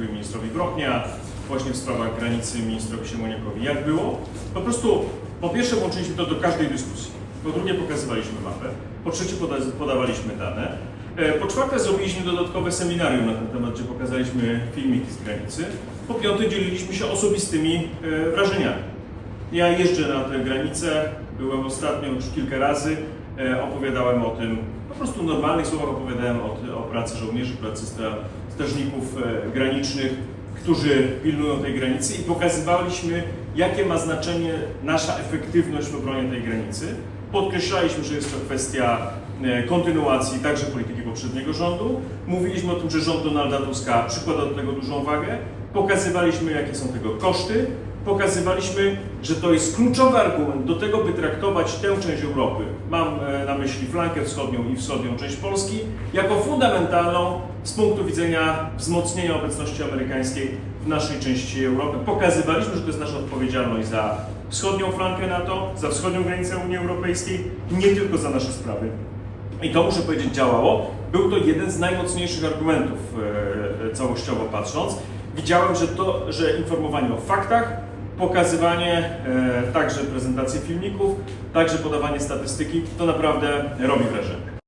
ministrowi Brochnia, właśnie w sprawach granicy ministrowi Siemoniakowi. Jak było? Po prostu po pierwsze włączyliśmy to do każdej dyskusji, po drugie pokazywaliśmy mapę, po trzecie poda- podawaliśmy dane, e, po czwarte zrobiliśmy dodatkowe seminarium na ten temat, gdzie pokazaliśmy filmiki z granicy, po piąte dzieliliśmy się osobistymi e, wrażeniami. Ja jeżdżę na tę granicę, byłem ostatnio już kilka razy, e, opowiadałem o tym, po prostu w normalnych słowach opowiadałem o, o pracy żołnierzy, pracy stra, strażników e, granicznych, którzy pilnują tej granicy i pokazywaliśmy, jakie ma znaczenie nasza efektywność w obronie tej granicy. Podkreślaliśmy, że jest to kwestia e, kontynuacji także polityki poprzedniego rządu. Mówiliśmy o tym, że rząd Donalda Tuska przykłada do tego dużą wagę. Pokazywaliśmy, jakie są tego koszty. Pokazywaliśmy, że to jest kluczowy argument do tego, by traktować tę część Europy, mam e, na myśli flankę wschodnią i wschodnią część Polski, jako fundamentalną z punktu widzenia wzmocnienia obecności amerykańskiej w naszej części Europy. Pokazywaliśmy, że to jest nasza odpowiedzialność za wschodnią flankę NATO, za wschodnią granicę Unii Europejskiej, nie tylko za nasze sprawy. I to muszę powiedzieć działało. Był to jeden z najmocniejszych argumentów e, całościowo patrząc. Widziałem, że to, że informowanie o faktach, pokazywanie, e, także prezentacje filmików, także podawanie statystyki, to naprawdę robi wrażenie.